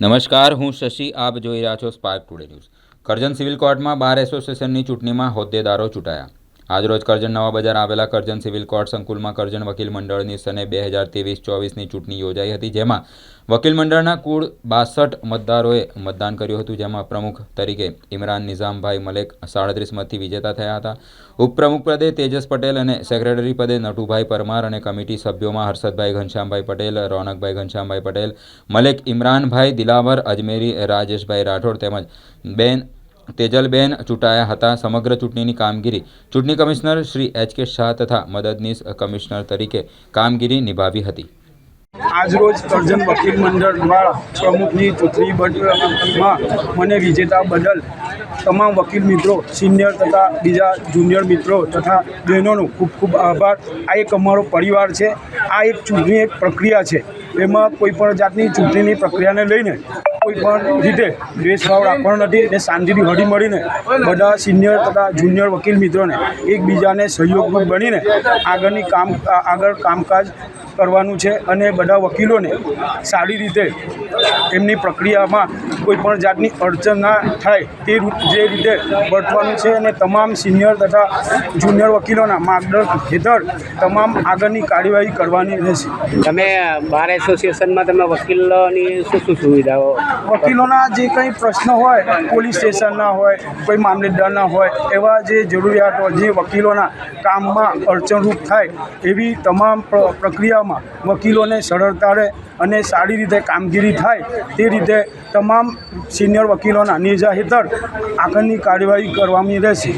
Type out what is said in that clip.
નમસ્કાર, હું શશી, આપ જોઈ રહ્યા છો spark today news Karjan civil કોર્ટમાં બાર એસોસિએશનની ચૂંટણીમાં હોદ્દેદારો ચૂંટાયા. આજરોજ કરજણ નવા બજાર આવેલા કરજણ સિવિલ કોર્ટ સંકુલમાં કરજણ વકીલ મંડળની સને બે હજાર ત્રેવીસ ચોવીસની ચૂંટણી યોજાઈ હતી, જેમાં વકીલ મંડળના કુલ બાસઠ મતદારોએ મતદાન કર્યું હતું, જેમાં પ્રમુખ તરીકે ઇમરાન નિઝામભાઈ મલેક સાડત્રીસ મતથી વિજેતા થયા હતા. ઉપપ્રમુખ પદે તેજસ પટેલ અને સેક્રેટરી પદે નટુભાઈ પરમાર અને કમિટી સભ્યોમાં હર્ષદભાઈ ઘનશ્યામભાઈ પટેલ, રોનકભાઈ ઘનશ્યામભાઈ પટેલ, મલેક ઇમરાનભાઈ દિલાવર, અજમેરી રાજેશભાઈ રાઠોડ તેમજ બેન તેજલબેન ચૂંટાયા હતા. સમગ્ર ચૂંટણીની કામગીરી ચૂંટણી commissioner Shri H K Shah તથા મદદનીશ કમિશનર તરીકે કામગીરી નિભાવી હતી. આજરોજ તર્જન વકીલ મંડળ દ્વારા પ્રમુખની ચૂંટણી બટમાં મને વિજેતા બદલ તમામ વકીલ મિત્રો, સિનિયર તથા બીજા જુનિયર મિત્રો તથા બહેનોનો ખૂબ ખૂબ આભાર. આ એક અમારો પરિવાર છે. આ એક ચૂંટણી એક પ્રક્રિયા છે. એમાં કોઈ પણ જાતની ચૂંટણીની પ્રક્રિયાને લઈને કોઈ પણ રીતે દ્વેષભાવ રાખવાનો નથી અને શાંતિથી હળી મળીને બધા સિનિયર તથા જુનિયર વકીલ મિત્રોને એકબીજાને સહયોગરૂપ બનીને આગળની કામ, આગળ કામકાજ કરવાનું છે અને બધા વકીલોને સારી રીતે એમની પ્રક્રિયામાં કોઈ પણ જાતની અડચણ ના થાય તે જે રીતે વર્તવાનું છે અને તમામ સિનિયર તથા જુનિયર વકીલોના માર્ગદર્શન હેઠળ તમામ આગળની કાર્યવાહી કરવાની રહેશે. તમે, બાર એસોસિએશનમાં તમે વકીલોની શું શું સુવિધાઓ વકીલોના જે કંઈ પ્રશ્નો હોય, પોલીસ સ્ટેશનના હોય, કોઈ મામલતદારના હોય, એવા જે જરૂરિયાતો, જે વકીલોના કામમાં અડચણરૂપ થાય, એવી તમામ પ્રક્રિયામાં વકીલોને સરળતા રહે અને સારી રીતે કામગીરી થાય, તે રીતે તમામ સિનિયર વકીલોના નેજા હેઠળ આગળની કાર્યવાહી કરવાની રહેશે.